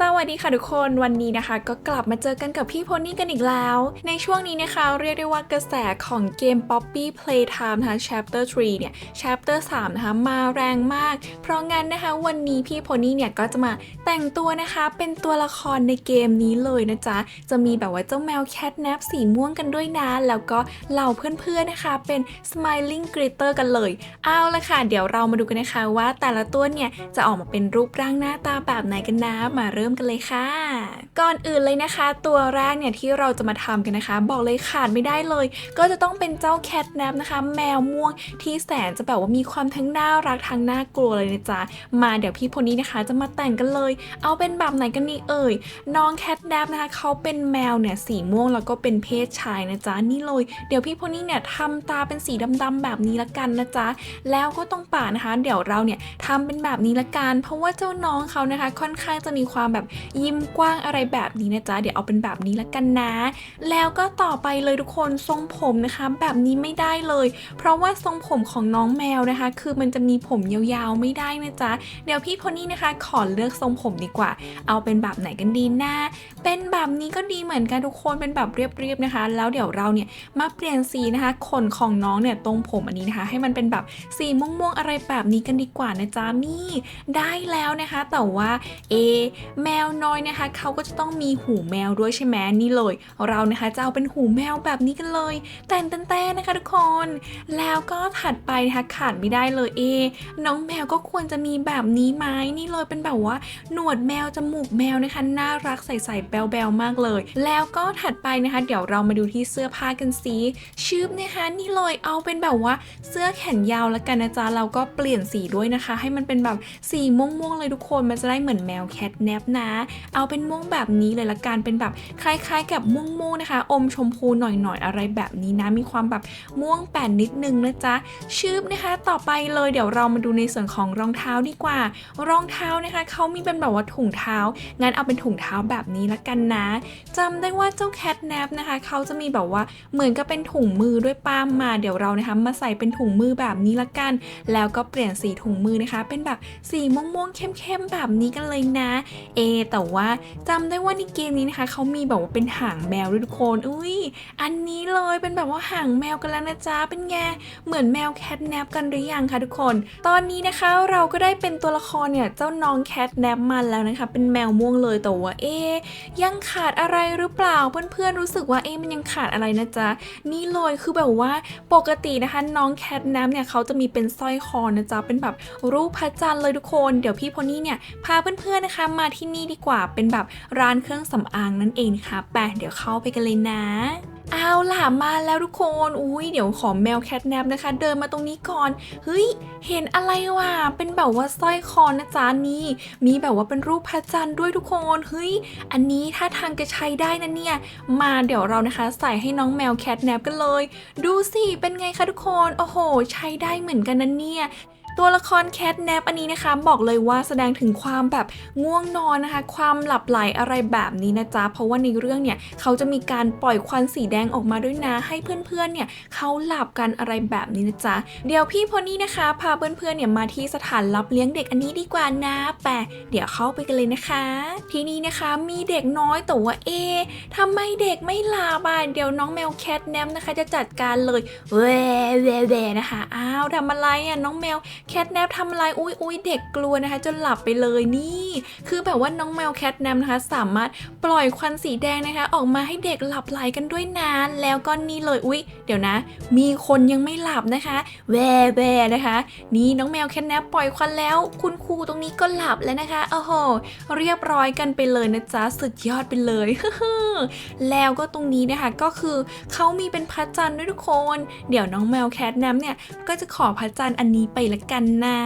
ส วัสดีค่ะทุกคนวันนี้นะคะ ก็กลับมาเจอกันกับพี่โพนี่กันอีกแล้ว ในช่วงนี้นะคะเรียกได้ว่ากระแสของเกม Poppy Playtime นะคะ Chapter 3 เนี่ย Chapter 3 นะคะ มาแรงมาก เพราะงั้นนะคะวันนี้พี่โพนี่เนี่ยก็จะมาแต่งตัวนะคะเป็นตัวละครในเกมนี้เลยนะจ๊ะ จะมีแบบว่าเจ้าแมวแคทแนปสีม่วงกันด้วยนะ แล้วก็เหล่าเพื่อนๆนะคะเป็น Smiling Glitter กันเลย เอาละค่ะ เดี๋ยวเรามาดูกันนะคะว่าแต่ละตัวเนี่ยจะออกมาเป็นรูปร่างหน้าตาแบบไหนกันนะมาเริ่มกันเลยค่ะ ก่อนอื่นเลยนะคะ ตัวแรกเนี่ยที่เราจะมาทำกันนะคะ บอกเลยขาดไม่ได้เลย ก็จะต้องเป็นเจ้าแคทแนปนะคะ แมวม่วงที่แสนจะแบบว่ามีความทั้งน่ารักทั้งน่ากลัวเลยนะจ๊ะมาเดี๋ยวพี่พนี้นะคะ จะมาแต่งกันเลย เอาเป็นแบบไหนกันนี่เอ่ยน้องแคทแนปนะคะเขาเป็นแมวเนี่ยสีม่วงแล้วก็เป็นเพศชายนะจ๊ะนี่เลย เดี๋ยวพี่พนี่เนี่ยทำตาเป็นสีดำๆแบบนี้ละกันนะจ๊ะแล้วก็ตรงปากนะคะ เดี๋ยวเราเนี่ยทำเป็นแบบนี้ละกัน เพราะว่าเจ้าน้องเขานะคะ ค่อนข้างจะมีความแบบยิ้มกว้างอะไรแบบนี้นะจ๊ะเดี๋ยวเอาเป็นแบบนี้ละกันนะ แล้วก็ต่อไปเลยทุกคนทรงผมนะคะ แบบนี้ไม่ได้เลย เพราะว่าทรงผมของน้องแมวนะคะ คือมันจะมีผมยาวๆไม่ได้นะจ๊ะเดี๋ยวพี่โพนี่นะคะ ขอเลือกทรงผมดีกว่า เอาเป็นแบบไหนกันดีนะเป็นแบบนี้ก็ดีเหมือนกันทุกคนเป็นแบบเรียบๆนะคะ แล้วเดี๋ยวเราเนี่ยมาเปลี่ยนสีนะคะขนของน้องเนี่ยตรงผมอันนี้นะคะ ให้มันเป็นแบบสีม่วงๆอะไรแบบนี้กันดีกว่านะจ๊ะนี่ได้แล้วนะคะ แต่ว่าเอแมวน้อยนะคะเขาก็จะต้องมีหูแมวด้วยใช่ไหมนี่เลย เรานะคะจะเอาเป็นหูแมวแบบนี้กันเลย แต่นเต้นนะคะทุกคน แล้วก็ถัดไปนะคะขาดไม่ได้เลยเอ น้องแมวก็ควรจะมีแบบนี้ไหมนี่เลยเป็นแบบว่าหนวดแมวจมูกแมวนะคะน่ารักใส่ๆแบลๆมากเลย แล้วก็ถัดไปนะคะ เดี๋ยวเรามาดูที่เสื้อผ้ากันสิชืบนะคะนี่เลยเอาเป็นแบบว่าเสื้อแขนยาวแล้วกันนะจ๊ะเราก็เปลี่ยนสีด้วยนะคะ ให้มันเป็นแบบสีม่วงๆเลยทุกคนมันจะได้เหมือนแมวแคทแนปนะเอาเป็นม่วงแบบนี้เลยละกันเป็นแบบคล้ายๆ กับม่วงๆนะคะ อมชมพูหน่อยๆอะไรแบบนี้นะมีความแบบม่วงแป่นนิดนึงนะจ๊ะชืบนะคะ ต่อไปเลยเดี๋ยวเรามาดูในส่วนของรองเท้าดีกว่า รองเท้านะคะเขามีเป็นแบบว่าถุงเท้างั้นเอาเป็นถุงเท้าแบบนี้ละกันนะจำได้ว่าเจ้าแคทแนปนะคะเขาจะมีแบบว่าเหมือนกับเป็นถุงมือด้วยป้ามมาเดี๋ยวเรานะคะมาใส่เป็นถุงมือแบบนี้ละกัน แล้วก็เปลี่ยนสีถุงมือนะคะ เป็นแบบสีม่วงๆเข้มๆแบบนี้กันเลยนะ เอแต่ว่าจำได้ว่าในเกมนี้นะคะเขามีแบบว่าเป็นหางแมวด้วยทุกคนอุ้ยอันนี้เลยเป็นแบบว่าหางแมวกันแล้วนะจ๊ะเป็นไงเหมือนแมวแคทแนปกันหรือยังคะทุกคน ตอนนี้นะคะเราก็ได้เป็นตัวละครเนี่ยเจ้าน้องแคทแนปมาแล้วนะคะ เป็นแมวม่วงเลยแต่ว่าเอะยังขาดอะไรหรือเปล่าเพื่อนๆรู้สึกว่าเอ๊ะมันยังขาดอะไรนะจ๊ะนี่เลยคือแบบว่าปกตินะคะน้องแคทแนปเนี่ยเขาจะมีเป็นสร้อยคอนะจ๊ะเป็นแบบรูปพระจันทร์เลยทุกคน เดี๋ยวพี่โพนี่เนี่ยพาเพื่อนๆนะคะมาที่นี่ดีกว่าเป็นแบบร้านเครื่องสำอางนั่นเองค่ะแปะเดี๋ยวเข้าไปกันเลยนะเอาล่ะมาแล้วทุกคน อุ้ยเดี๋ยวขอแมวแคทแนปนะคะ เดินมาตรงนี้ก่อน เฮ้ย เห็นอะไรวะ เป็นแบบว่าสร้อยคอนะจ๊ะนี่ มีแบบว่าเป็นรูปพระจันทร์ด้วยทุกคน เฮ้ย อันนี้ถ้าทางจะใช้ได้นะเนี่ย มาเดี๋ยวเรานะคะ ใส่ให้น้องแมวแคทแนปกันเลย ดูสิ เป็นไงคะทุกคน โอ้โห ใช้ได้เหมือนกันนะเนี่ย ตัวละครแคทแนปอันนี้นะคะ บอกเลยว่าแสดงถึงความแบบง่วงนอนนะคะ ความหลับไหลอะไรแบบนี้นะจ๊ะ เพราะว่าในเรื่องเนี่ยเขาจะมีการปล่อยควันสีแดงออกมาด้วยนะ ให้เพื่อนๆเนี่ยเขาหลับกันอะไรแบบนี้นะจ๊ะ เดี๋ยวพี่โพนี่นะคะ พาเพื่อนๆเนี่ยมาที่สถานรับเลี้ยงเด็กอันนี้ดีกว่านะแปะเดี๋ยวเข้าไปกันเลยนะคะ ที่นี่นะคะมีเด็กน้อยแต่ว่าเอะทำไมเด็กไม่หลับอะเดี๋ยวน้องแมวแคทแนปนะคะ จะจัดการเลยเว่เว่เว่นะคะอ้าวทำอะไรอะน้องแมวแคทแนปทำอะไรอุ้ยอุ้ยเด็กกลัวนะคะ จนหลับไปเลยนี่ คือแบบว่าน้องแมวแคทแนปนะคะ สามารถปล่อยควันสีแดงนะคะ ออกมาให้เด็กหลับไหลกันด้วยนานแล้วก็นี่เลยอุ้ยเดี๋ยวนะ มีคนยังไม่หลับนะคะ แวแวนะคะ นี่น้องแมวแคทแนปปล่อยควันแล้ว คุณครูตรงนี้ก็หลับแล้วนะคะโอ้โหเรียบร้อยกันไปเลยนะจ๊ะสุดยอดไปเลยแล้วก็ตรงนี้นะคะก็คือเขามีเป็นพระจันทร์ด้วยทุกคน เดี๋ยวน้องแมวแคทแนปเนี่ยก็จะขอพระจันทร์อันนี้ไปละกันนะ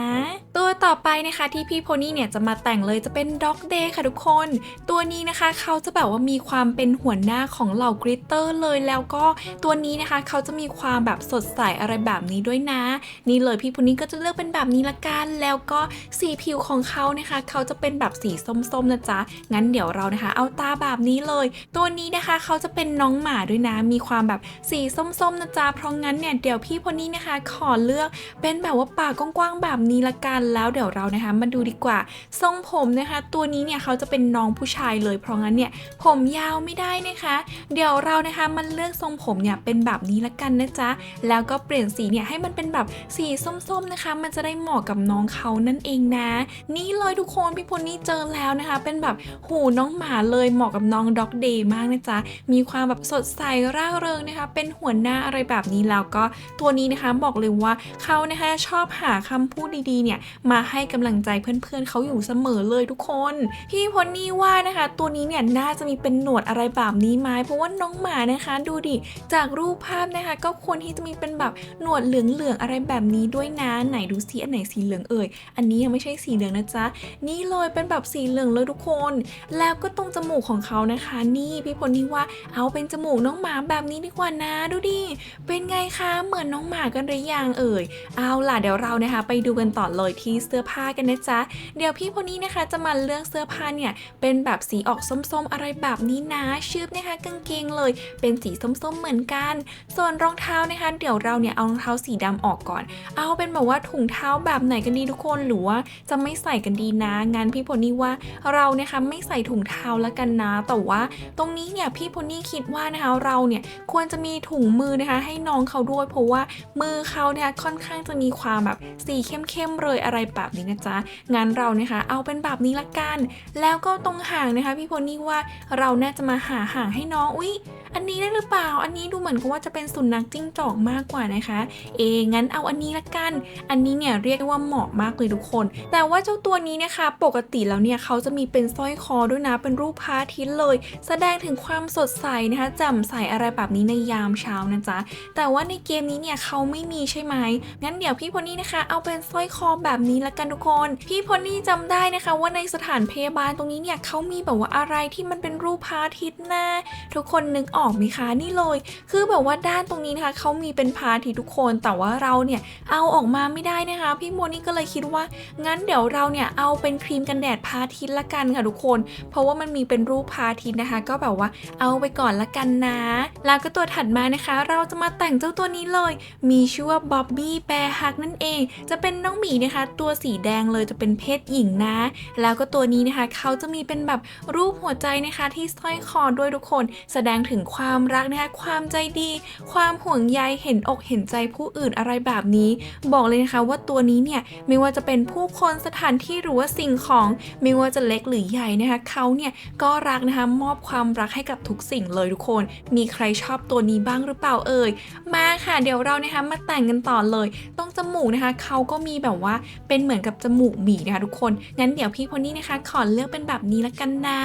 ตัวต่อไปนะคะที่พี่โพนี่เนี่ยจะมาแต่งเลยจะเป็นด็อกเดย์ค่ะทุกคน ตัวนี้นะคะเขาจะแบบว่ามีความเป็นหัวหน้าของเหล่ากริตเตอร์เลยแล้วก็ตัวนี้นะคะเขาจะมีความแบบสดใสอะไรแบบนี้ด้วยนะ นี่เลยพี่โพนี่ก็จะเลือกเป็นแบบนี้ละกันแล้วก็สีผิวของเขานะคะเขาจะเป็นแบบสีส้มๆนะจ๊ะงั้นเดี๋ยวเรานะคะ เอาตาแบบนี้เลย ตัวนี้นะคะเขาจะเป็นน้องหมาด้วยนะ มีความแบบสีส้มๆนะจ๊ะเพราะงั้นเนี่ยเดี๋ยวพี่โพนี่นะคะ ขอเลือกเป็นแบบว่าปากกว้างๆแบบนี้ละกันกันแล้วเดี๋ยวเรานะคะมาดูดีกว่า ทรงผมนะคะ ตัวนี้เนี่ยเขาจะเป็นน้องผู้ชายเลยเพราะงั้นเนี่ยผมยาวไม่ได้นะคะ เดี๋ยวเรานะคะมันเลือกทรงผมเนี่ยเป็นแบบนี้ละกันนะจ๊ะแล้วก็เปลี่ยนสีเนี่ยให้มันเป็นแบบสีส้มๆนะคะ มันจะได้เหมาะกับน้องเขานั่นเองนะ นี่เลยทุกคนพี่พลนี่เจอแล้วนะคะ เป็นแบบหูน้องหมาเลยเหมาะกับน้องด็อกเดย์มากนะจ๊ะมีความแบบสดใสร่าเริงนะคะ เป็นหัวหน้าอะไรแบบนี้แล้วก็ตัวนี้นะคะบอกเลยว่าเขานะคะชอบหาคำพูดดีๆเนี่ยมาให้กำลังใจเพื่อนๆเขาอยู่เสมอเลยทุกคน พี่พลนี่ว่านะคะ ตัวนี้เนี่ยน่าจะมีเป็นหนวดอะไรแบบนี้ไหมเพราะว่าน้องหมานะคะดูดิจากรูปภาพนะคะ ก็ควรที่จะมีเป็นแบบหนวดเหลืองๆอะไรแบบนี้ด้วยนะไหนดูซิอันไหนสีเหลืองเอ่ยอันนี้ยังไม่ใช่สีเหลืองนะจ๊ะนี่เลยเป็นแบบสีเหลืองเลยทุกคน แล้วก็ตรงจมูกของเขานะคะ นี่พี่พลนี่ว่าเอาเป็นจมูกน้องหมาแบบนี้ดีกว่านะดูดิเป็นไงคะเหมือนน้องหมากันหรือยังเอ่ยเอาล่ะเดี๋ยวเรานะคะ ไปดูกันต่อเลยที่เสื้อผ้ากันนะจ๊ะ เดี๋ยวพี่พลนี่นะคะจะมาเลือกเสื้อผ้าเนี่ยเป็นแบบสีออกส้มๆอะไรแบบนี้นะชืบนะคะกางเกงเลย เป็นสีส้มๆเหมือนกัน ส่วนรองเท้านะคะ เดี๋ยวเราเนี่ยเอารองเท้าสีดำออกก่อน เอาเป็นแบบว่าถุงเท้าแบบไหนกันดีทุกคนหรือว่าจะไม่ใส่กันดีนะงั้นพี่พลนี่ว่าเรานะคะไม่ใส่ถุงเท้าแล้วกันนะ แต่ว่าตรงนี้เนี่ยพี่พลนี่คิดว่านะคะเราเนี่ยควรจะมีถุงมือนะคะ ให้น้องเขาด้วยเพราะว่ามือเขาเนี่ยค่อนข้างจะมีความแบบสีเข้มๆเลยอะไรแบบนี้นะจ๊ะงั้นเรานะคะเอาเป็นแบบนี้ละกัน แล้วก็ตรงห่างนะคะพี่พลนี่ว่าเราน่าจะมาหาห่างให้น้องอุ๊ย อันนี้ได้หรือเปล่า อันนี้ดูเหมือนกับว่าจะเป็นสุนัขจิ้งจอกมากกว่านะคะ เองั้นเอาอันนี้ละกัน อันนี้เนี่ยเรียกว่าเหมาะมากเลยทุกคน แต่ว่าเจ้าตัวนี้นะคะ ปกติแล้วเนี่ยเขาจะมีเป็นสร้อยคอด้วยนะเป็นรูปพระอาทิตย์เลย แสดงถึงความสดใสนะคะแจ่มใสอะไรแบบนี้ในยามเช้านะจ๊ะแต่ว่าในเกมนี้เนี่ยเขาไม่มีใช่ไหมงั้นเดี๋ยวพี่พลนี่นะคะ เอาเป็นสร้อยคอแบบนี้ละกันทุกคน พี่พลนี่จำได้นะคะว่าในสถานพยาบาลตรงนี้เนี่ยเขามีแบบว่าอะไรที่มันเป็นรูปพระอาทิตย์นะทุกคนนึกออกไหมคะนี่เลย คือแบบว่าด้านตรงนี้นะคะเขามีเป็นพาทีทุกคนแต่ว่าเราเนี่ยเอาออกมาไม่ได้นะคะ พี่โมนี่ก็เลยคิดว่า งั้นเดี๋ยวเราเนี่ยเอาเป็นครีมกันแดดพาทิตละกันค่ะทุกคน เพราะว่ามันมีเป็นรูปพาทิตนะคะ ก็แบบว่าเอาไปก่อนละกันนะ แล้วก็ตัวถัดมานะคะ เราจะมาแต่งเจ้าตัวนี้เลย มีชื่อว่าบ๊อบบี้แบร์ฮักนั่นเอง จะเป็นน้องหมีนะคะ ตัวสีแดงเลยจะเป็นเพศหญิงนะ แล้วก็ตัวนี้นะคะเขาจะมีเป็นแบบรูปหัวใจนะคะที่สร้อยคอด้วยทุกคน แสดงถึงความรักนะคะความใจดี ความห่วงใยเห็นอกเห็นใจผู้อื่นอะไรแบบนี้ บอกเลยนะคะว่าตัวนี้เนี่ยไม่ว่าจะเป็นผู้คนสถานที่หรือว่าสิ่งของ ไม่ว่าจะเล็กหรือใหญ่นะคะเขาเนี่ยก็รักนะคะมอบความรักให้กับทุกสิ่งเลยทุกคน มีใครชอบตัวนี้บ้างหรือเปล่าเอ่ยมาค่ะเดี๋ยวเรานะคะมาแต่งกันต่อเลยตรงจมูกนะคะเขาก็มีแบบว่าเป็นเหมือนกับจมูกหมีนะคะทุกคนงั้นเดี๋ยวพี่พนนี่นะคะขอเลือกเป็นแบบนี้ละกันนะ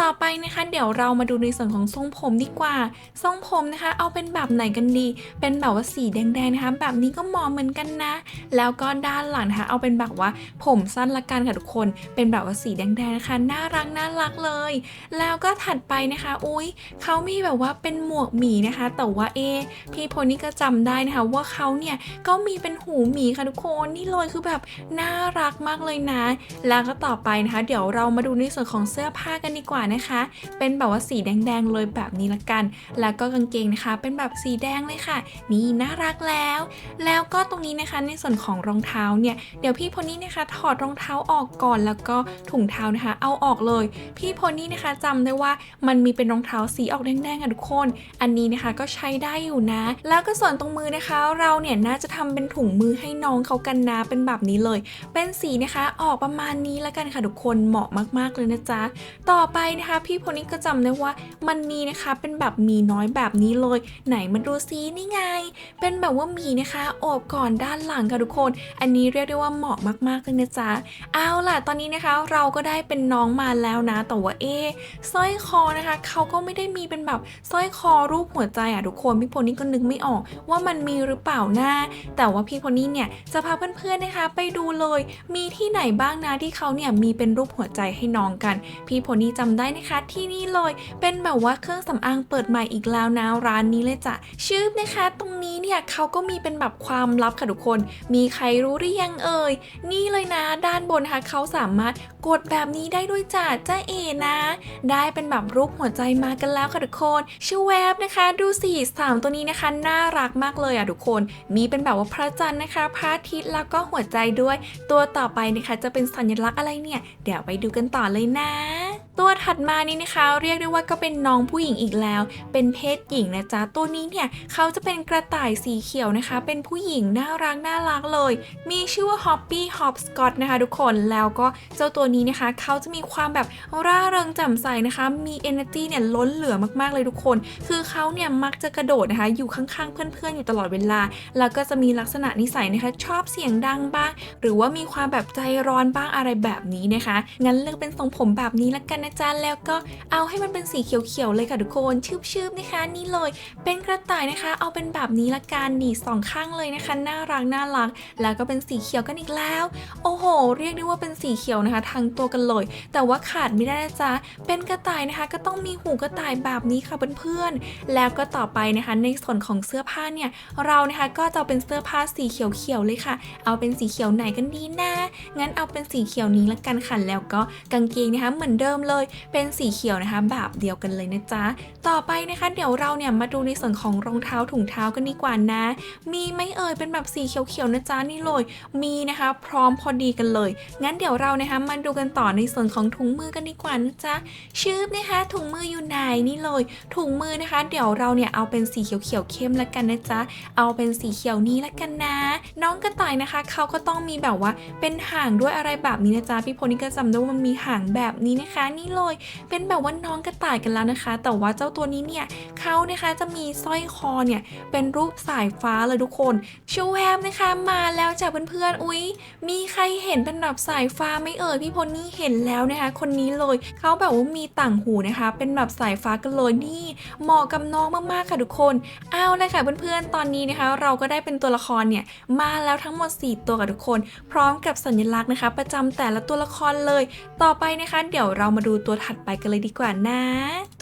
ต่อไปนะคะ เดี๋ยวเรามาดูในส่วนของทรงผมดีกว่าทรงผมนะคะ เอาเป็นแบบไหนกันดี เป็นแบบว่าสีแดงๆนะคะ แบบนี้ก็เหมาะเหมือนกันนะ แล้วก็ด้านหลังนะคะ เอาเป็นแบบว่าผมสั้นละกันค่ะทุกคน เป็นแบบว่าสีแดงๆนะคะ น่ารักน่ารักเลย แล้วก็ถัดไปนะคะ อุ้ยเขามีแบบว่าเป็นหมวกหมีนะคะ แต่ว่าเอ พี่โพนี่ก็จำได้นะคะ ว่าเขาเนี่ยก็มีเป็นหูหมีค่ะทุกคน นี่เลยคือแบบน่ารักมากเลยนะ แล้วก็ต่อไปนะคะ เดี๋ยวเรามาดูในส่วนของเสื้อผ้ากันดีกว่านะคะ เป็นแบบว่าสีแดงๆเลยแบบนี้ละกันแล้วก็กางเกงนะคะ เป็นแบบสีแดงเลยค่ะ นี่น่ารักแล้ว แล้วก็ตรงนี้นะคะในส่วนของรองเท้าเนี่ยเดี๋ยวพี่พนี่นะคะ ถอดรองเท้าออกก่อนแล้วก็ถุงเท้านะคะ เอาออกเลย พี่พนี่นะคะจำได้ว่ามันมีเป็นรองเท้าสีออกแดงๆค่ะทุกคน อันนี้นะคะก็ใช้ได้อยู่นะ แล้วก็ส่วนตรงมือนะคะ เราเนี่ยน่าจะทำเป็นถุงมือให้น้องเขากันนะเป็นแบบนี้เลย เป็นสีนะคะออกประมาณนี้แล้วกันค่ะทุกคนเหมาะมากๆเลยนะจ๊ะต่อไปนะคะ พี่พนี่ก็จำได้ว่ามันมีนะคะเป็นแบบหมีน้อยแบบนี้เลย ไหนมาดูซินี่ไง เป็นแบบว่ามีนะคะโอบก่อนด้านหลังค่ะทุกคน อันนี้เรียกได้ว่าเหมาะมากๆเลยนะจ๊ะเอาล่ะตอนนี้นะคะเราก็ได้เป็นน้องมาแล้วนะแต่ว่าเอสร้อยคอนะคะเขาก็ไม่ได้มีเป็นแบบสร้อยคอรูปหัวใจอะทุกคนพี่โพนี่ก็นึกไม่ออก ว่ามันมีหรือเปล่านะ แต่ว่าพี่โพนี่เนี่ยจะพาเพื่อนๆนะคะ ไปดูเลย มีที่ไหนบ้างนะที่เขาเนี่ยมีเป็นรูปหัวใจให้น้องกัน พี่โพนี่จำได้นะคะที่นี่เลย เป็นแบบว่าเครื่องสำอางเปิดปิดใหม่อีกแล้วนะร้านนี้เลยจ้ะชื่อนะคะ ตรงนี้เนี่ยเขาก็มีเป็นแบบความลับค่ะทุกคน มีใครรู้หรือยังเอ่ยนี่เลยนะ ด้านบนนะคะเขาสามารถกดแบบนี้ได้ด้วยจ้ะจ้าเอนะ ได้เป็นแบบรูปหัวใจมากันแล้วค่ะทุกคนชื่อแวบนะคะ ดูสิสามตัวนี้นะคะน่ารักมากเลยอะทุกคน มีเป็นแบบว่าพระจันทร์นะคะ พระอาทิตย์แล้วก็หัวใจด้วย ตัวต่อไปนะคะ จะเป็นสัญลักษณ์อะไรเนี่ย เดี๋ยวไปดูกันต่อเลยนะ ตัวถัดมานี่นะคะ เรียกได้ว่าก็เป็นน้องผู้หญิงอีกแล้วว เป็นเพศหญิงนะจ๊ะตัวนี้เนี่ยเขาจะเป็นกระต่ายสีเขียวนะคะ เป็นผู้หญิงน่ารักน่ารักเลย มีชื่อว่า Hoppy Hopscotch นะคะทุกคนแล้วก็เจ้าตัวนี้นะคะเขาจะมีความแบบร่าเริงแจ่มใสนะคะ มี energy เนี่ยล้นเหลือมากๆเลยทุกคน คือเขาเนี่ยมักจะกระโดดนะคะ อยู่ข้างๆ เพื่อนๆ อยู่ตลอดเวลา แล้วก็จะมีลักษณะนิสัยนะคะ ชอบเสียงดังบ้าง หรือว่ามีความแบบใจร้อนบ้างอะไรแบบนี้นะคะ งั้นเลือกเป็นทรงผมแบบนี้ละกันนะจ๊ะแล้วก็เอาให้มันเป็นสีเขียวๆเลยค่ะทุกคนชืบๆนะคะ นี่เลยเป็นกระต่ายนะคะ เอาเป็นแบบนี้ละกันนี่สองข้างเลยนะคะ น่ารักน่ารัก แล้วก็เป็นสีเขียวกันอีกแล้ว โอ้โห เรียกได้ว่าเป็นสีเขียวนะคะทั้งตัวกันเลย แต่ว่าขาดไม่ได้นะจ๊ะเป็นกระต่ายนะคะ ก็ต้องมีหูกระต่ายแบบนี้ค่ะเพื่อนๆแล้วก็ต่อไปนะคะ ในส่วนของเสื้อผ้าเนี่ยเรานะคะก็จะเอาเป็นเสื้อผ้าสีเขียวๆเลยค่ะ เอาเป็นสีเขียวไหนกันดีนะงั้นเอาเป็นสีเขียวนี้ละกันค่ะแล้วก็กางเกงนะคะเหมือนเดิมเลย เป็นสีเขียวนะคะ แบบเดียวกันเลยนะจ๊ะต่อไปนะคะ เดี๋ยวเราเนี่ยมาดูในส่วนของรองเท้าถุงเท้ากันดีกว่านะ มีไหม่เอ่ยเป็นแบบสีเขียวๆนะจ๊ะนี่เลย มีนะคะ พร้อมพอดีกันเลย งั้นเดี๋ยวเรานะคะมาดูกันต่อในส่วนของถุงมือกันดีกว่านะจ๊ะชืบนะคะถุงมืออยู่ไหนนี่เลย ถุงมือนะคะ เดี๋ยวเราเนี่ยเอาเป็นสีเขียวๆเข้มละกันนะจ๊ะเอาเป็นสีเขียวนี้ละกันนะ น้องกระต่ายนะคะเขาก็ต้องมีแบบว่าเป็นหางด้วยอะไรแบบนี้นะจ๊ะพี่โพนี่ก็จำได้ว่ามันมีหางแบบนี้นะคะ นี่เลย เป็นแบบว่าน้องกระต่ายกันแล้วนะคะ แต่ว่าเจ้าตัวนี้เนี่ยเขานะคะจะมีสร้อยคอเนี่ยเป็นรูปสายฟ้าเลยทุกคนชูแฮมนะคะมาแล้วจ้ะเพื่อนๆ อุ๊ย มีใครเห็นเป็นแบบสายฟ้าไหม่เอ่ยพี่โพนี่เห็นแล้วนะคะคนนี้เลยเขาแบบว่ามีต่างหูนะคะ เป็นแบบสายฟ้ากันเลยนี่เหมาะกับน้องมากๆค่ะทุกคนเอาเลยค่ะเพื่อนๆ ตอนนี้นะคะ เราก็ได้เป็นตัวละครเนี่ยมาแล้วทั้งหมด 4 ตัวค่ะทุกคน พร้อมกับสัญลักษณ์นะคะ ประจำแต่ละตัวละครเลย ต่อไปนะคะ เดี๋ยวเรามาดูตัวถัดไปกันเลยดีกว่านะ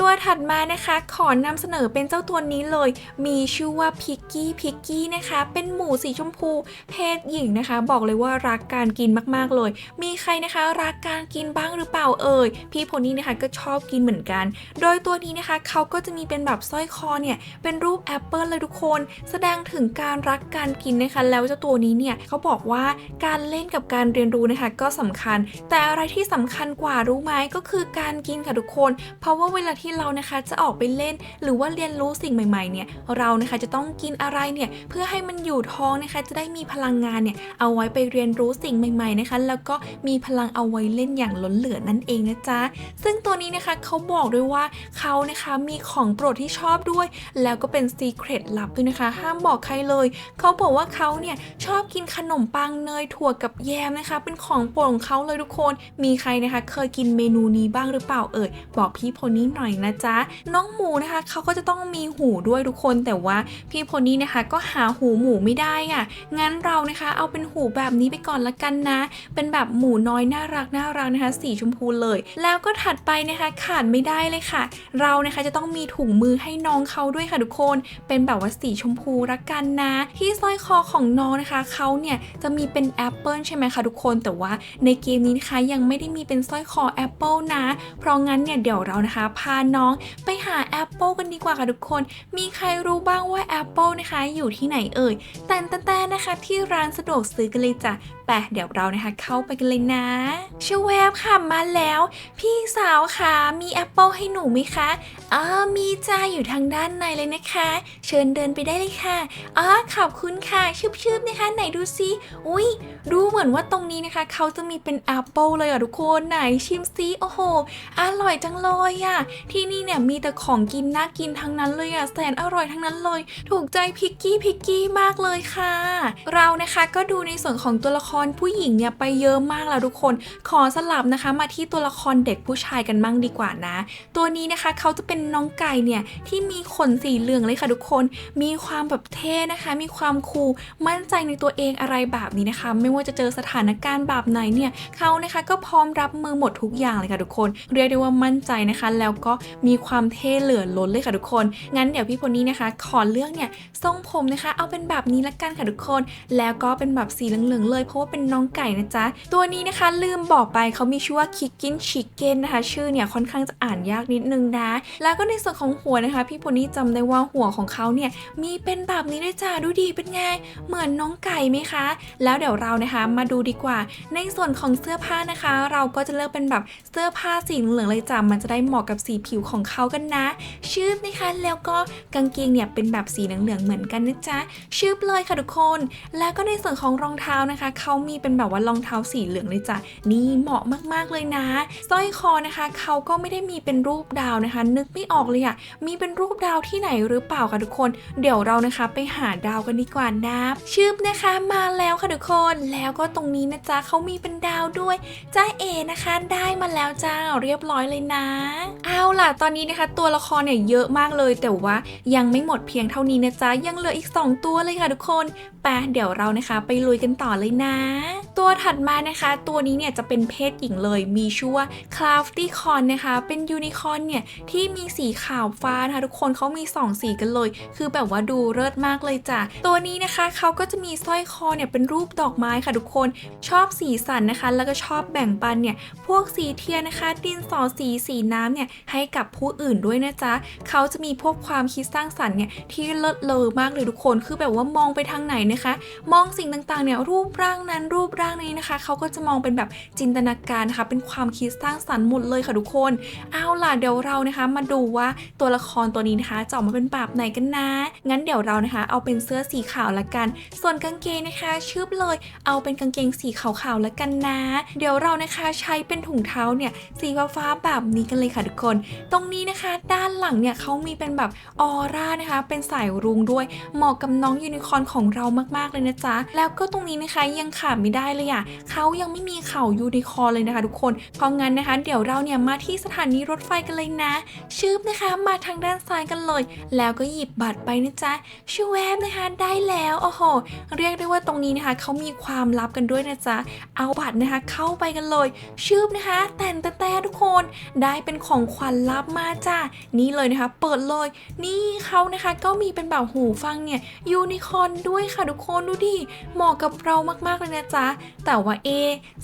ตัวถัดมานะคะขอนำเสนอเป็นเจ้าตัวนี้เลย มีชื่อว่าพิกกี้พิกกี้นะคะ เป็นหมูสีชมพู เพศหญิงนะคะ บอกเลยว่ารักการกินมากๆเลย มีใครนะคะ รักการกินบ้างหรือเปล่าเอ่ยพี่โพนี่นะคะก็ชอบกินเหมือนกัน โดยตัวนี้นะคะเขาก็จะมีเป็นแบบสร้อยคอเนี่ยเป็นรูปแอปเปิลเลยทุกคน แสดงถึงการรักการกินนะคะ แล้วเจ้าตัวนี้เนี่ยเขาบอกว่าการเล่นกับการเรียนรู้นะคะ ก็สำคัญ แต่อะไรที่สำคัญกว่ารู้ไหมก็คือการกินค่ะทุกคน เพราะว่าเวลาที่เรานะคะจะออกไปเล่น หรือว่าเรียนรู้สิ่งใหม่ๆเนี่ยเรานะคะจะต้องกินอะไรเนี่ยเพื่อให้มันอยู่ท้องนะคะจะได้มีพลังงานเนี่ยเอาไว้ไปเรียนรู้สิ่งใหม่ๆนะคะแล้วก็มีพลังเอาไว้เล่นอย่างล้นเหลือนั่นเองนะจ๊ะซึ่งตัวนี้นะคะเขาบอกด้วยว่าเขานะคะมีของโปรดที่ชอบด้วย แล้วก็เป็นซีเครตลับด้วยนะคะ ห้ามบอกใครเลยเขาบอกว่าเขาเนี่ยชอบกินขนมปังเนยถั่วกับแยมนะคะ เป็นของโปรดของเขาเลยทุกคน มีใครนะคะ เคยกินเมนูนี้บ้างหรือเปล่าเอ่ยบอกพี่โพนี่หน่อยนะจ๊ะน้องหมูนะคะเขาก็จะต้องมีหูด้วยทุกคนแต่ว่าพี่โพนี่นะคะก็หาหูหมูไม่ได้อะ่ะงั้นเรานะคะเอาเป็นหูแบบนี้ไปก่อนละกันนะ เป็นแบบหมูน้อยน่ารักน่ารักนะคะ สีชมพูเลย แล้วก็ถัดไปนะคะขาดไม่ได้เลยค่ะ เรานะคะจะต้องมีถุงมือให้น้องเขาด้วยค่ะทุกคน เป็นแบบว่าสีชมพูละกันนะ ที่สร้อยคอของน้องนะคะเขาเนี่ยจะมีเป็นแอปเปิลใช่ไหมคะทุกคนแต่ว่าในเกมนี้นะคะยังไม่ได้มีเป็นสร้อยคอแอปเปิลนะ เพราะงั้นเนี่ยเดี๋ยวเรานะคะพาน้องไปหาแอปเปิลกันดีกว่าค่ะทุกคน มีใครรู้บ้างว่าแอปเปิลนะคะอยู่ที่ไหนเอ่ยแต่แต่แต่นะคะที่ร้านสะดวกซื้อกันเลยจ้ะไปเดี๋ยวเรานะคะเข้าไปกันเลยนะชวแวบค่ะมาแล้ว พี่สาวคะมีแอปเปิลให้หนูไหมคะอ๋อมีจ้าอยู่ทางด้านในเลยนะคะ เชิญเดินไปได้เลยค่ะอ๋อขอบคุณค่ะชืบๆนะคะ ไหนดูซิอุ้ยดูเหมือนว่าตรงนี้นะคะ เขาจะมีเป็นแอปเปิลเลยอะทุกคนไหนชิมซิโอ้โหอร่อยจังเลยอะที่นี่เนี่ยมีแต่ของกินน่ากินทั้งนั้นเลยอะแสนอร่อยทั้งนั้นเลย ถูกใจพิกกี้พิกกี้มากเลยค่ะ เรานะคะก็ดูในส่วนของตัวละครผู้หญิงเนี่ยไปเยอะมากแล้วทุกคน ขอสลับนะคะมาที่ตัวละครเด็กผู้ชายกันบ้างดีกว่านะ ตัวนี้นะคะเขาจะเป็นน้องไก่เนี่ยที่มีขนสีเหลืองเลยค่ะทุกคน มีความแบบเท่นะคะ มีความคูลมั่นใจในตัวเองอะไรแบบนี้นะคะ ไม่ว่าจะเจอสถานการณ์แบบไหนเนี่ยเขานะคะก็พร้อมรับมือหมดทุกอย่างเลยค่ะทุกคน เรียกได้ว่ามั่นใจนะคะ แล้วก็มีความเท่เหลือล้นเลยค่ะทุกคน งั้นเดี๋ยวพี่โพนี่นะคะขอเลือกเนี่ยทรงผมนะคะ เอาเป็นแบบนี้ละกันค่ะทุกคน แล้วก็เป็นแบบสีเหลืองๆเลยเพราะว่าเป็นน้องไก่นะจ๊ะ ตัวนี้นะคะลืมบอกไปเขามีชื่อว่าคิกกินชิคเก้นนะคะ ชื่อเนี่ยค่อนข้างจะอ่านยากนิดนึงนะ แล้วก็ในส่วนของหัวนะคะ พี่โพนี่จำได้ว่าหัวของเขาเนี่ยมีเป็นแบบนี้ด้วยจ้าดูดีเป็นไงเหมือนน้องไก่ไหมคะ แล้วเดี๋ยวเรานะคะมาดูดีกว่า ในส่วนของเสื้อผ้านะคะ เราก็จะเลือกเป็นแบบเสื้อผ้าสีเหลืองเลยจ้ะมันจะได้เหมาะกับสีผิวของเขากันนะชืบนะคะ แล้วก็กางเกงเนี่ยเป็นแบบสีเหลืองๆเหมือนกันนะจ๊ะชืบเลยค่ะทุกคน แล้วก็ในส่วนของรองเท้านะคะเขามีเป็นแบบว่ารองเท้าสีเหลืองเลยจ้ะนี่เหมาะมากๆเลยนะสร้อยคอนะคะเขาก็ไม่ได้มีเป็นรูปดาวนะคะ นึกไม่ออกเลยอะมีเป็นรูปดาวที่ไหนหรือเปล่าคะทุกคน เดี๋ยวเรานะคะไปหาดาวกันดีกว่านะชืบนะคะมาแล้วค่ะทุกคนแล้วก็ตรงนี้นะจ๊ะเขามีเป็นดาวด้วยจ้าเอนะคะ ได้มาแล้วจ้าเรียบร้อยเลยนะ เอาล่ะตอนนี้นะคะ ตัวละครเนี่ยเยอะมากเลย แต่ว่ายังไม่หมดเพียงเท่านี้นะจ๊ะ ยังเหลืออีก 2 ตัวเลยค่ะทุกคน ปเดี๋ยวเรานะคะ ไปลุยกันต่อเลยนะ ตัวถัดมานะคะ ตัวนี้เนี่ยจะเป็นเพศหญิงเลยมีชื่อว่า Cloudy Con นะคะ เป็นยูนิคอร์นเนี่ย ที่มีสีขาวฟ้านะคะทุกคนเขามี 2 สีกันเลย คือแบบว่าดูเลิศมากเลยจ้ะ ตัวนี้นะคะเขาก็จะมีสร้อยคอเนี่ยเป็นรูปดอกไม้ค่ะทุกคนชอบสีสันนะคะ แล้วก็ชอบแบ่งปันเนี่ยพวกสีเทียนนะคะ ดินสอสีสีน้ำเนี่ยให้กับผู้อื่นด้วยนะจ๊ะเขาจะมีพวกความคิดสร้างสรรค์เนี่ยที่เลิศเลอมากเลยทุกคนคือแบบว่ามองไปทางไหนนะคะ มองสิ่งต่างๆเนี่ยรูปร่างนั้นรูปร่างนี้นะคะเขาก็จะมองเป็นแบบจินตนาการนะคะเป็นความคิดสร้างสรรค์หมดเลยค่ะทุกคน เอาล่ะเดี๋ยวเรานะคะ มาดูว่าตัวละครตัวนี้นะคะจะออกมาเป็นแบบไหนกันนะ งั้นเดี๋ยวเรานะคะ เอาเป็นเสื้อสีขาวละกัน ส่วนกางเกงนะคะชืบเลยเอาเป็นกางเกงสีขาวๆละกันนะ เดี๋ยวเรานะคะใช้เป็นถุงเท้าเนี่ยสีฟ้าแบบนี้กันเลยค่ะทุกคน ตรงนี้นะคะ ด้านหลังเนี่ยเขามีเป็นแบบออร่านะคะ เป็นสายรุ้งด้วยเหมาะกับน้องยูนิคอร์นของเรามากๆเลยนะจ๊ะ แล้วก็ตรงนี้นะคะยังขาดไม่ได้เลยอะเขายังไม่มีเข่ายูนิคอร์เลยนะคะ ทุกคน เพราะงั้นนะคะ เดี๋ยวเราเนี่ยมาที่สถานีรถไฟกันเลยนะ ชืบนะคะมาทางด้านซ้ายกันเลย แล้วก็หยิบบัตรไปนะจ๊ะชูแวบนะคะได้แล้วโอ้โห เรียกได้ว่าตรงนี้นะคะเขามีความลับกันด้วยนะจ๊ะ เอาบัตรนะคะเข้าไปกันเลย ชืบนะคะ แต่นแต่แต่ทุกคนได้เป็นของขวัญลับมาจ้านี่เลยนะคะ เปิดเลย นี่เขานะคะก็มีเป็นแบบหูฟังเนี่ยยูนิคอร์นด้วยค่ะทุกคนดูดิเหมาะกับเรามากๆเลยนะจ๊ะ แต่ว่าเอ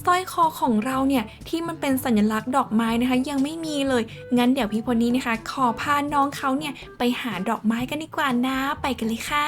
สร้อยคอของเราเนี่ยที่มันเป็นสัญลักษณ์ดอกไม้นะคะ ยังไม่มีเลย งั้นเดี๋ยวพี่พลนี้นะคะ ขอพาน้องเขาเนี่ยไปหาดอกไม้กันดีกว่านะไปกันเลยค่ะ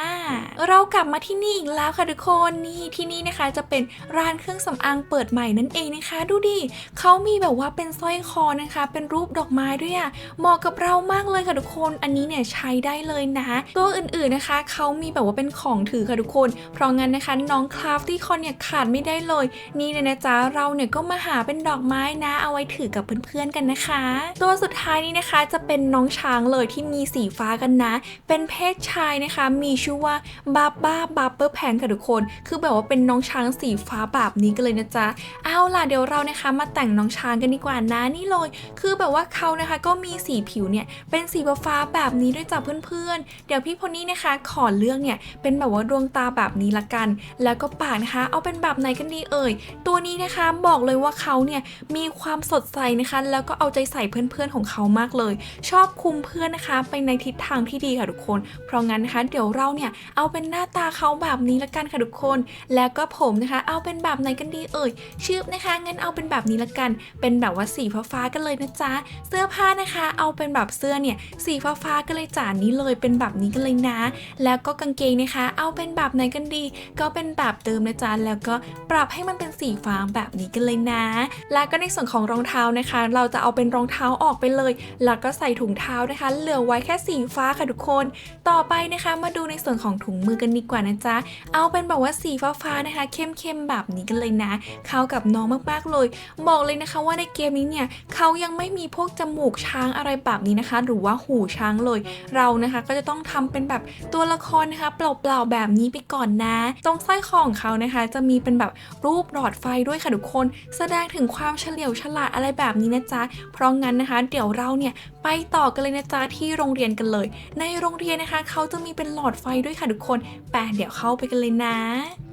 เรากลับมาที่นี่อีกแล้วค่ะทุกคนนี่ที่นี่นะคะจะเป็นร้านเครื่องสำอางเปิดใหม่นั่นเองนะคะ ดูดิเขามีแบบว่าเป็นสร้อยคอนะคะ เป็นรูปดอกไม้ด้วยอะเหมาะกับเรามากเลยค่ะทุกคน อันนี้เนี่ยใช้ได้เลยนะ ตัวอื่นๆนะคะเขามีแบบว่าเป็นของถือค่ะทุกคนเพราะงั้นนะคะน้องคราฟที่คอนเนี่ยขาดไม่ได้เลย นี่เลยนะจ๊ะเราเนี่ยก็มาหาเป็นดอกไม้นะ เอาไว้ถือกับเพื่อนๆกันนะคะ ตัวสุดท้ายนี้นะคะจะเป็นน้องช้างเลยที่มีสีฟ้ากันนะ เป็นเพศชายนะคะ มีชื่อว่าบาบ้าบับเบอร์แพนค่ะทุกคน คือแบบว่าเป็นน้องช้างสีฟ้าแบบนี้กันเลยนะจ๊ะเอาล่ะเดี๋ยวเรานะคะมาแต่งน้องช้างกันดีกว่านะนี่เลย คือแบบว่าเขานะคะก็มีสีผิวเนี่ยเป็นสีฟ้าแบบนี้ด้วยจ้ะเพื่อนๆ เดี๋ยวพี่พลนี่นะคะขอเลือกเนี่ยเป็นแบบว่าดวงตาแบบนี้ละกัน แล้วก็ปากนะคะ เอาเป็นแบบไหนกันดีเอ่ย ตัวนี้นะคะบอกเลยว่าเขาเนี่ยมีความสดใสนะคะ แล้วก็เอาใจใส่เพื่อนๆของเขามากเลย ชอบคุมเพื่อนนะคะไปในทิศทางที่ดีค่ะทุกคน เพราะงั้นนะคะเดี๋ยวเราเนี่ยเอาเป็นหน้าตาเขาแบบนี้ละกันค่ะทุกคน แล้วก็ผมนะคะ เอาเป็นแบบไหนกันดีเอ่ยชื่อนะคะงั้นเอาเป็นแบบนี้ละกัน เป็นแบบว่าสีฟ้าๆกันเลยนะจ๊ะเสื้อผ้านะคะ เอาเป็นแบบเสื้อเนี่ยสีฟ้าๆกันเลยจ้านี้เลยเป็นแบบนี้กันเลยนะ แล้วก็กางเกงนะคะ เอาเป็นแบบไหนกันดี ก็เป็นแบบเดิมนะจ๊ะแล้วก็ปรับให้มันเป็นสีฟ้าแบบนี้กันเลยนะ แล้วก็ในส่วนของรองเท้านะคะ เราจะเอาเป็นรองเท้าออกไปเลย แล้วก็ใส่ถุงเท้านะคะ เหลือไว้แค่สีฟ้าค่ะทุกคน ต่อไปนะคะ มาดูในส่วนของถุงมือกันดีกว่านะจ๊ะเอาเป็นแบบว่าสีฟ้าๆนะคะ เข้มๆแบบนี้กันเลยนะ เข้ากับน้องมากๆเลย บอกเลยนะคะว่าในเกมนี้เนี่ยเขายังไม่มีพวกจมูกช้างอะไรแบบนี้นะคะ หรือว่าหูช้างเลย เรานะคะก็จะต้องทำเป็นแบบตัวละครนะคะเปล่าๆแบบนี้ไปก่อนนะ ตรงสร้อยคอของเขานะคะ จะมีเป็นแบบรูปหลอดไฟด้วยค่ะทุกคน แสดงถึงความเฉลียวฉลาดอะไรแบบนี้นะจ๊ะ เพราะงั้นนะคะ เดี๋ยวเราเนี่ยไปต่อกันเลยนะจ๊ะที่โรงเรียนกันเลย ในโรงเรียนนะคะ เขาจะมีเป็นหลอดไฟด้วยค่ะทุกคนแปเดี๋ยวเข้าไปกันเลยนะ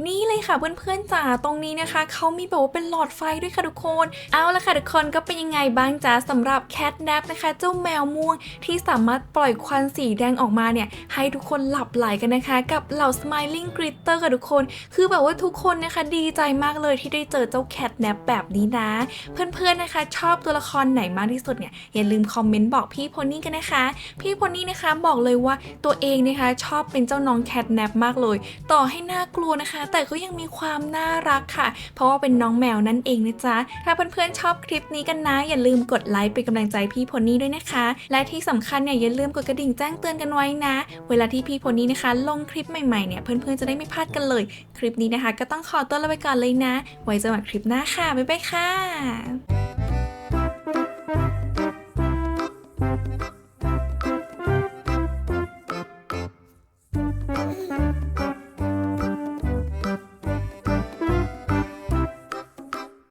นี่เลยค่ะเพื่อนๆจ๋าตรงนี้นะคะเขามีแบบว่าเป็นหลอดไฟด้วยค่ะทุกคน เอาละค่ะทุกคนก็เป็นยังไงบ้างจ๊ะสำหรับแคทแนปนะคะ เจ้าแมวม่วงที่สามารถปล่อยควันสีแดงออกมาเนี่ยให้ทุกคนหลับไหลกันนะคะ กับเหล่า Smiling Glitter กริเตอร์กับทุกคน คือแบบว่าทุกคนนะคะดีใจมากเลยที่ได้เจอเจ้าแคทแนปแบบนี้นะ เพื่อนๆนะคะ ชอบตัวละครไหนมากที่สุดเนี่ยอย่าลืมคอมเมนต์บอกพี่โพนี่กันนะคะ พี่โพนี่นะคะบอกเลยว่าตัวเองนะคะชอบเป็นเจ้าน้องแคทแนปมากเลย ต่อให้น่ากลัวนะคะ แต่ก็ยังมีความน่ารักค่ะ เพราะว่าเป็นน้องแมวนั่นเองนะจ๊ะถ้าเพื่อนๆชอบคลิปนี้กันนะ อย่าลืมกดไลค์เป็นกำลังใจพี่โพนี่ด้วยนะคะ และที่สำคัญเนี่ยอย่าลืมกดกระดิ่งแจ้งเตือนกันไว้นะ เวลาที่พี่โพนี่นะคะ ลงคลิปใหม่ๆเนี่ยเพื่อนๆจะได้ไม่พลาดกันเลย คลิปนี้นะคะ ก็ต้องขอตัวลาไปก่อนเลยนะ ไว้เจอกันคลิปหน้าค่ะ บ๊ายบายค่ะ